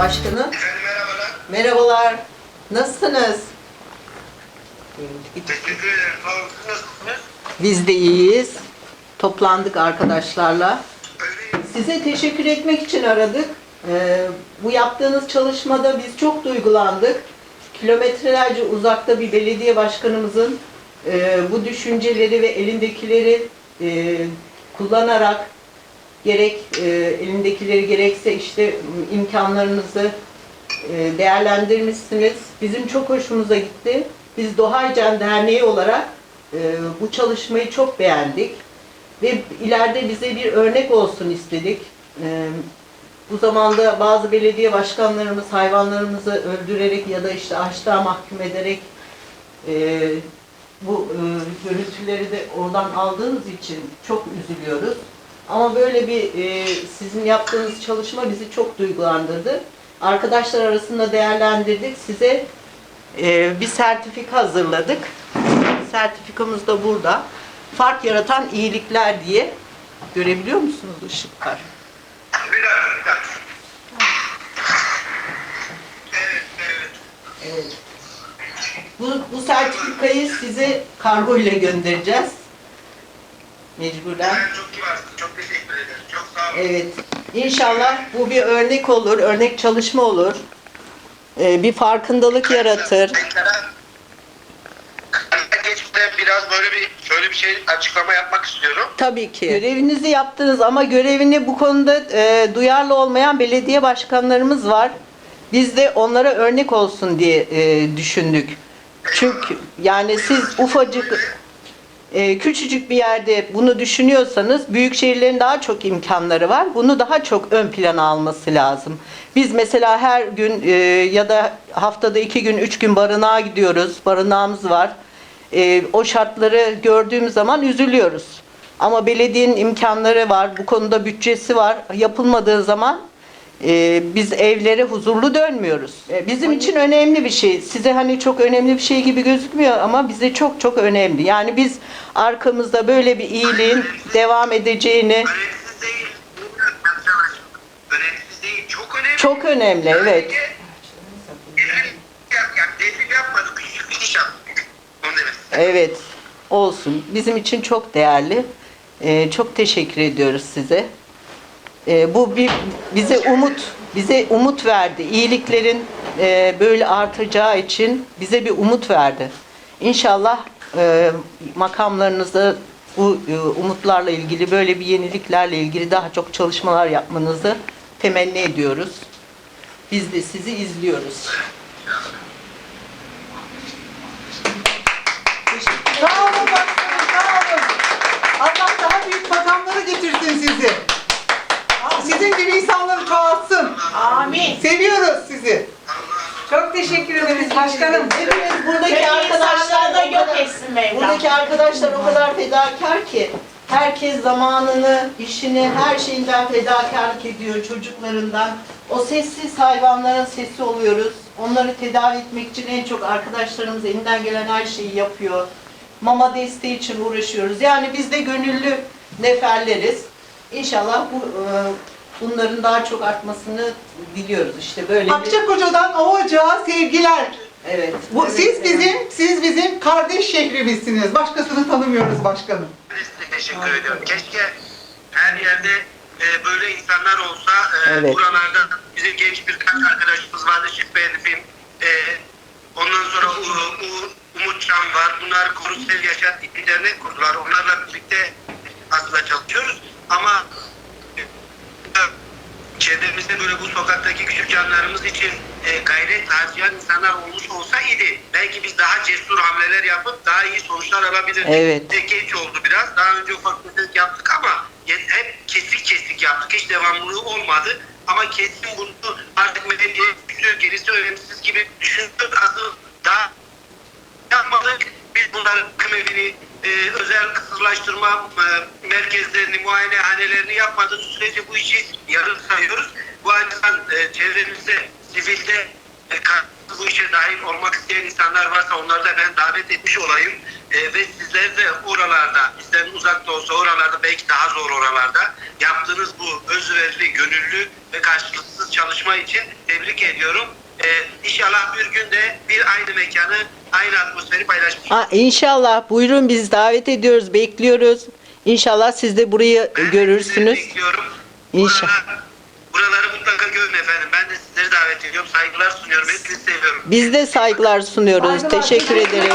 Başkanım. Efendim merhabalar. Merhabalar. Nasılsınız? Teşekkür ederim. Nasılsınız? Biz de iyiyiz. Toplandık arkadaşlarla. Size teşekkür etmek için aradık. Ee, bu yaptığınız çalışmada biz çok duygulandık. Kilometrelerce uzakta bir belediye başkanımızın e, bu düşünceleri ve elindekileri e, kullanarak gerek e, elindekileri gerekse işte imkanlarınızı e, değerlendirmişsiniz. Bizim çok hoşumuza gitti. Biz Dohaycan Derneği olarak e, bu çalışmayı çok beğendik ve ileride bize bir örnek olsun istedik. Bu zamanda bazı belediye başkanlarımız hayvanlarımızı öldürerek ya da işte açlığa mahkum ederek bu görüntüleri de oradan aldığımız için çok üzülüyoruz. Ama böyle bir e, sizin yaptığınız çalışma bizi çok duygulandırdı. Arkadaşlar arasında değerlendirdik. Size e, bir sertifika hazırladık. Sertifikamız da burada. Fark yaratan iyilikler diye. Görebiliyor musunuz ışıklar? Bir dakika, bir dakika. Evet, evet. Evet. Bu, bu sertifikayı size kargo ile göndereceğiz. Mecburen. Sen çok kibarsın. Çok teşekkür ederim. Çok sağ olun. Evet. İnşallah bu bir örnek olur, örnek çalışma olur. Ee, bir farkındalık yaratır. Geçmeden biraz böyle bir şöyle bir şey açıklama yapmak istiyorum. Tabii ki. Görevinizi yaptınız ama görevini bu konuda e, duyarlı olmayan belediye başkanlarımız var. Biz de onlara örnek olsun diye e, düşündük. Çünkü yani siz ufacık e, küçücük bir yerde bunu düşünüyorsanız büyük şehirlerin daha çok imkanları var. Bunu daha çok ön plana alması lazım. Biz mesela her gün e, ya da haftada iki gün, üç gün barınağa gidiyoruz. Barınağımız var. E, o şartları gördüğümüz zaman üzülüyoruz. Ama belediyenin imkanları var, bu konuda bütçesi var. Yapılmadığı zaman e, biz evlere huzurlu dönmüyoruz. E, bizim için önemli bir şey. Size hani çok önemli bir şey gibi gözükmüyor ama bize çok çok önemli. Yani biz arkamızda böyle bir iyiliğin devam edeceğini Önemsiz değil. Önemsiz değil. Çok önemli. çok önemli evet. Yani, yani devrim yapmadık. Küçük bir iş yaptık. Onu demek istedim. Evet olsun. Bizim için çok değerli. E, çok teşekkür ediyoruz size. E, bu bir bize umut bize umut verdi. İyiliklerin e, böyle artacağı için bize bir umut verdi. İnşallah e, makamlarınızda bu e, umutlarla ilgili böyle bir yeniliklerle ilgili daha çok çalışmalar yapmanızı temenni ediyoruz. Biz de sizi izliyoruz. Sağ olun sağ olun. Allah daha büyük makamlara getirsin sizi. Sizin gibi insanları çoğaltsın. Amin. Seviyoruz sizi. Çok teşekkür ederiz başkanım. Hepimiz buradaki Kötü arkadaşlar da yok etsin Mevlam. Buradaki arkadaşlar o kadar fedakar ki herkes zamanını, işini, her şeyinden fedakarlık ediyor çocuklarından. O sessiz hayvanların sesi oluyoruz. Onları tedavi etmek için en çok arkadaşlarımız elinden gelen her şeyi yapıyor. Mama desteği için uğraşıyoruz. Yani biz de gönüllü neferleriz. İnşallah bu e, bunların daha çok artmasını diliyoruz. İşte böyle bir... Akçakoca'dan Ovacık'a sevgiler. Evet. Bu, evet, siz evet. bizim, siz bizim kardeş şehrimizsiniz. Başkasını tanımıyoruz başkanım. Biz de teşekkür ediyorum. Keşke her yerde e, böyle insanlar olsa e, Evet. buralarda bizim genç birkaç arkadaşımız vardı. Şifre e, ondan sonra U- U- Umut Can var. Bunlar Korusel Yaşat bir dernek kurdular. Onlarla birlikte aslında çalışıyoruz. Ama çevremizde böyle bu sokaktaki küçük canlarımız için e, gayret harcayan insanlar olmuş olsaydı belki biz daha cesur hamleler yapıp daha iyi sonuçlar alabilirdik. Evet. E, geç oldu biraz. Daha önce ufak tefek yaptık ama hep kesik kesik yaptık. Hiç devamlılığı olmadı. Ama kesin bunu artık medeniye güçlü, gerisi önemsiz gibi düşündük. Daha yapmadık. Bunların kıymetini e, özel kısırlaştırma e, merkezlerini, muayenehanelerini yapmadığımız sürece bu işi yarım sayıyoruz. Bu açıdan e, çevremizde, sivilde e, bu işe dahil olmak isteyen insanlar varsa onları da ben davet etmiş olayım. E, ve sizler de oralarda, bizden uzak da olsa oralarda belki daha zor oralarda yaptığınız bu özverili, gönüllü ve karşılıksız çalışma için tebrik ediyorum. E, inşallah bir gün de bir aynı mekanı, aynı atmosferi paylaşmış Ha, inşallah buyurun biz davet ediyoruz, bekliyoruz. İnşallah siz de burayı Ben görürsünüz. bekliyorum. İnşallah. Buralar- buraları mutlaka görün efendim. Ben de sizleri davet ediyorum. Saygılar sunuyorum. Hepinizi seviyorum. Biz de saygılar sunuyoruz. Saygılar, Teşekkür ederiz.